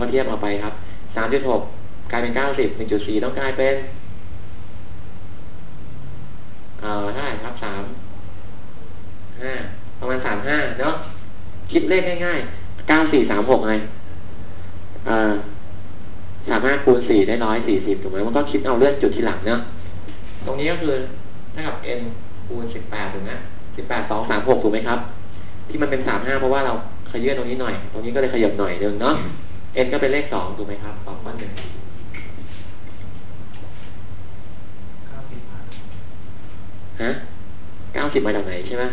ก็เทียบเอาไปครับสามจุดหกกลายเป็นเก้าสิบหนึ่งจุดสี่ต้องกลายเป็น เอ่อเท่าไหร่ครับสามห้าประมาณสามห้าเนาะคิดเลขง่ายๆเก้าสี่สามหกไงเอ่อสามห้าคูณสี่ได้ร้อยสี่สิบถูกไหมมันก็คิดเอาเลื่อนจุดที่หลังเนาะตรงนี้ก็คือเท่ากับ n คูณสิบแปดถูกไหมสิบแปดสองสามหกถูกไหมครับ ที่มันเป็นสามห้าเพราะว่าเราขยื่นตรงนี้หน่อย ตรงนี้ก็เลยขยับหน่อยนึงเนาะ n ก็เป็นเลขสองถูกไหมครับตอบข้อหนึ่งฮะเก้าสิบมาจากไหนใช่ไหม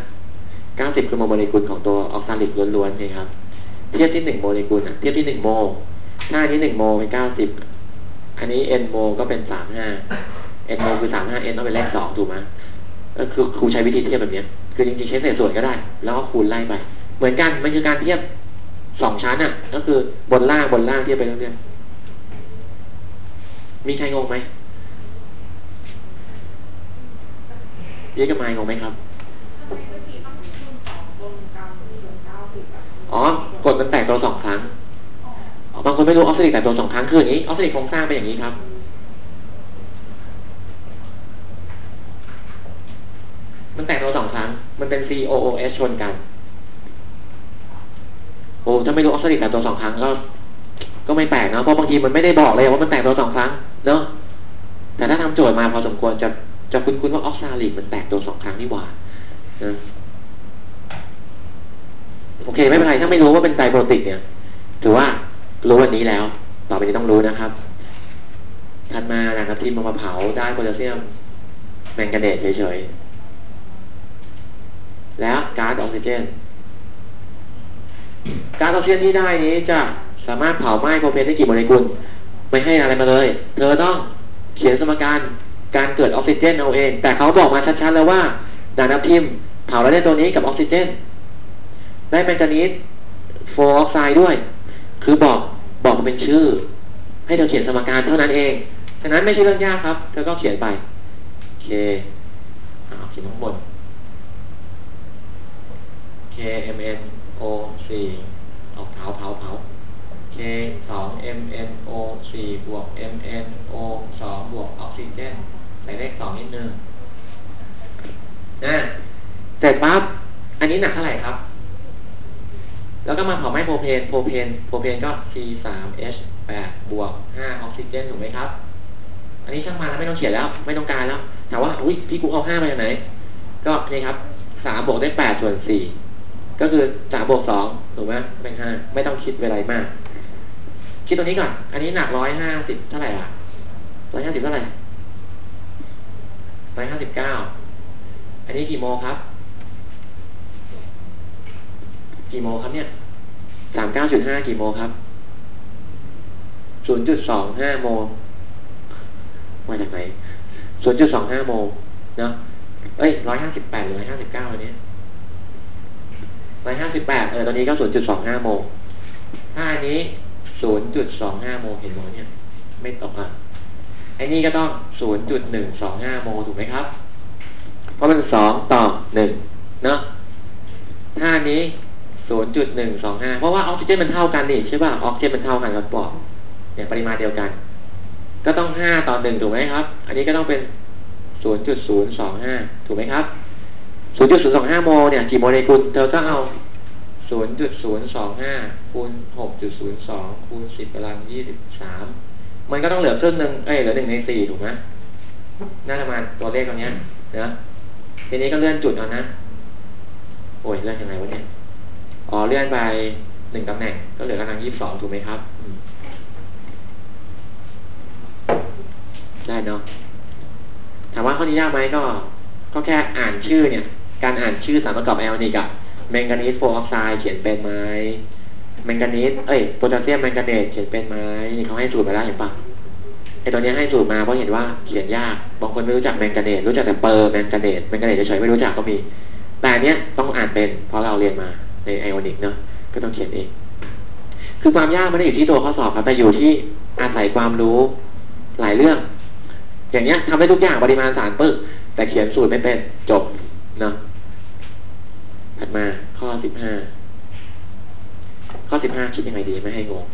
เก้าสิบคือโมเลกุลของตัวออกซาลิกล้วนๆนี่ครับ เทียบที่หนึ่งโมเลกุลอะ เทียบที่หนึ่งโมหน้านี้หนึ่งโมเป็นเก้าสิบ อันนี้ n โมก็เป็นสามห้า n โมคือสามห้า n ต้องเป็นเลขสองถูกไหมก็คือครูใช้วิธีเทียบแบบนี้ คือจริงๆใช้เศษส่วนก็ได้ แล้วก็คูณไล่ไป เหมือนกัน มันคือการเทียบ สองชั้นอะ ก็คือบนล่างบนล่างเทียบไปเรื่อยๆมีใครงงไหมยี่กับไม้งงไหมครับอ๋อกดมันแตกตัวสองครั้งอ๋อบางคนไม่รู้ออฟซิลิกแตกตัวสองครั้งคืออย่างนี้ออฟซิลิกโครงสร้างเป็นอย่างนี้ครับมันแตกตัวสองครั้ง มันเป็น COOS ชนกันโอ้ถ้าไม่รู้ออฟซิลิกแตกตัวสองครั้งก็ ก็ไม่แปลกนะเพราะบางทีมันไม่ได้บอกเลยว่ามันแตกตัวสองครั้งเนอะแต่ถ้าทำโจทย์มาพอสมควรจะจะคุ้นๆว่าออกซาลิกมันแตกตัวสองครั้งนี่หว่านะโอเค ไม่เป็นไรถ้าไม่รู้ว่าเป็นไตรโปรติกเนี่ยถือว่ารู้วันนี้แล้ว ต่อไปนี้ต้องรู้นะครับถัดมานะครับที่มาเผาได้โพแทสเซียมแมงกาเนตเฉยๆแล้วก๊าซออกซิเจน กาซออกซิเจนที่ได้นี้จะสามารถเผาไหม้โพรเพนได้กี่โมเลกุลไม่ให้อะไรมาเลย เธอต้องเขียนสมการการเกิดออกซิเจนเอาเอง แต่เขาบอกมาชัดๆแล้วว่าด่านน้ำทิมเผาแล้วได้ตัวนี้กับออกซิเจน ได้แมงกานีสโฟออกไซด์ด้วย คือบอกบอกเป็นชื่อ ให้เธอเขียนสมการเท่านั้นเอง ฉะนั้นไม่ใช่เรื่องยากครับ เธอก็เขียนไป โอเคเอาเขียนข้างบน K M N O 4เอาเผาเผาเผา K 2 M N O 4บวก M N O 2บวกออกซิเจนใส่เลขสองนิดนึงนะเสร็จปั๊บอันนี้หนักเท่าไหร่ครับ แล้วก็มาเผาไหม้โพเพนโพเพนโพเพนก็ C 3 H 8บวก5ออกซิเจนถูกไหมครับ อันนี้ช่างมาแล้วไม่ต้องเขียนแล้ว ไม่ต้องการแล้วถามว่าอุ้ยพี่กูเอาห้ามาจากไหน ก็นี่ครับสามบวกได้แปดส่วนสี่ ก็คือสามบวกสองถูกไหมเป็นห้าไม่ต้องคิดอะไรมาก คิดตรงนี้ก่อน อันนี้หนักร้อยห้าสิบเท่าไหร่อะร้อยห้าสิบเท่าไหร่ร้อยห้าสิบเก้าอันนี้กี่โมครับ กี่โมครับเนี่ยสามเก้าจุดห้ากี่โมครับศูนย์จุดสองห้าโมมาจากไหนศูนย์จุดสองห้าโมเนาะเอ้ยร้อยห้าสิบแปดหรือร้อยห้าสิบเก้าอันนี้ ร้อยห้าสิบแปดเออตอนนี้ก็ศูนย์จุดสองห้าโมงถ้าอันนี้ศูนย์จุดสองห้าโมเห็นโมเนี่ย ไม่ตกอะไอ้นี่ก็ต้องศูนย์จุดหนึ่งสองห้าโมถูกไหมครับ เพราะมันสองต่อหนึ่งเนาะถ้าอันนี้ศูนย์จุดหนึ่งสองห้าเพราะว่าออกซิเจนมันเท่ากันนี่ใช่ป่ะออกซิเจนมันเท่ากันกับปอดเนี่ยปริมาณเดียวกัน ก็ต้องห้าต่อหนึ่งถูกไหมครับ อันนี้ก็ต้องเป็นศูนย์จุดศูนย์สองห้าถูกไหมครับ ศูนย์จุดศูนย์สองห้าโมเนี่ยกี่โมเลกุลเธอก็เอาศูนย์จุดศูนย์สองห้าคูณหกจุดศูนย์สองคูณสิบกำลังยี่สิบสามมันก็ต้องเหลือครึ่งหนึ่งเอ้ยเหลือหนึ่งในสี่ถูกไหมน่าจะมาตัวเลขตรงนี้นะทีนี้ก็เลื่อนจุดเอานะ โอ้ยเลื่อนยังไงวะเนี่ย อ๋อเลื่อนไปหนึ่งตำแหน่ง ก็เหลือกำลังยี่สิบสองถูกไหมครับ ได้เนาะ ถามว่าข้อนี้ยากไหมก็ ก็แค่อ่านชื่อเนี่ย การอ่านชื่อสารประกอบไอออนิกอะแมงกานีสโฟออกไซด์เขียนเป็นไหมแมงกานีสเอ้ยโพแทสเซียมแมงกาเนตเขียนเป็นไหมนี่เขาให้สูตรมาแล้วเห็นปะไอตัวนี้ให้สูตรมาเพราะเห็นว่าเขียนยากบางคนไม่รู้จักแมงกาเนตรู้จักแต่เปอร์แมงกาเนตแมงกาเนตเฉยๆไม่รู้จักก็มี แต่เนี้ยต้องอ่านเป็นเพราะเราเรียนมาในไอออนิกเนาะก็ต้องเขียนเองคือความยากไม่ได้อยู่ที่ตัวข้อสอบครับแต่อยู่ที่อาศัยความรู้หลายเรื่อง อย่างเงี้ยทำได้ทุกอย่างปริมาณสารปึ๊กแต่เขียนสูตรไม่เป็นจบเนาะ ถัดมาข้อสิบห้าข้อสิบห้าคิดยังไงดีไม่ให้งง